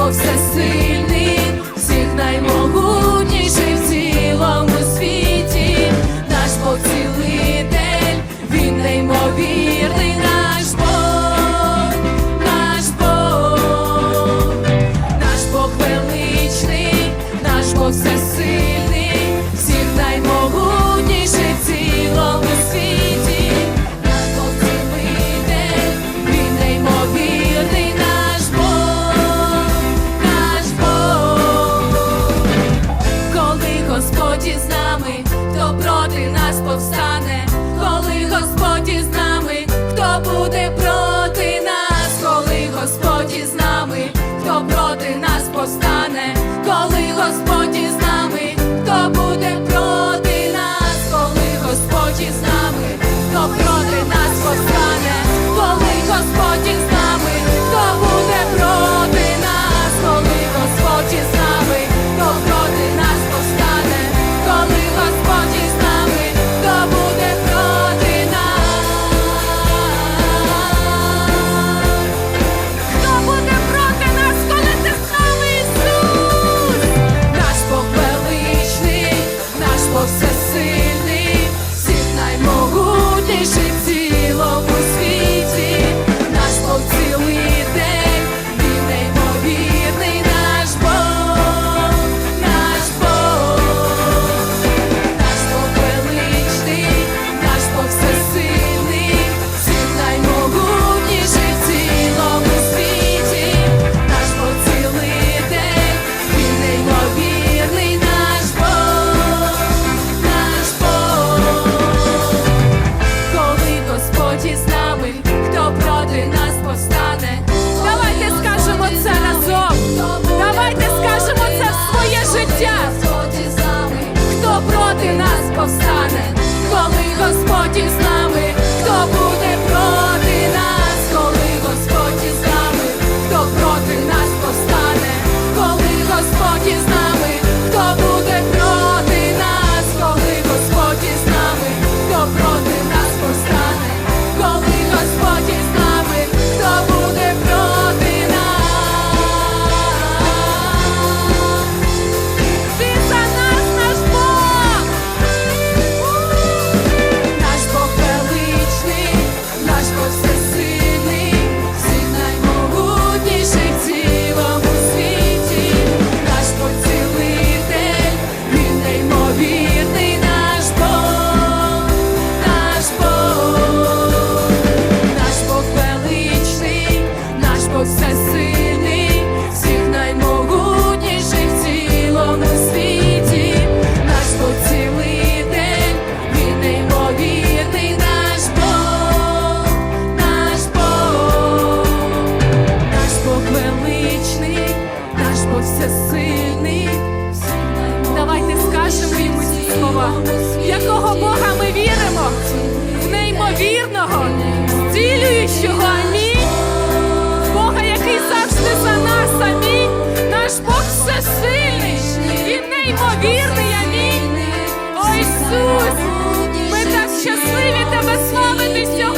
бо всесильний, всіх наймогу. повстане, коли Господь із нами, хто буде проти нас, коли Господь із нами, хто проти нас повстане, коли Господь. проти нас повстане, коли Господь із нас великого Бога ми віримо, в неймовірного, зцілюючого, амінь, Бога, який завжди за нас, амінь. Наш Бог всесильний, і неймовірний, амінь. О Ісус, ми так щасливі тебе славити сьогодні.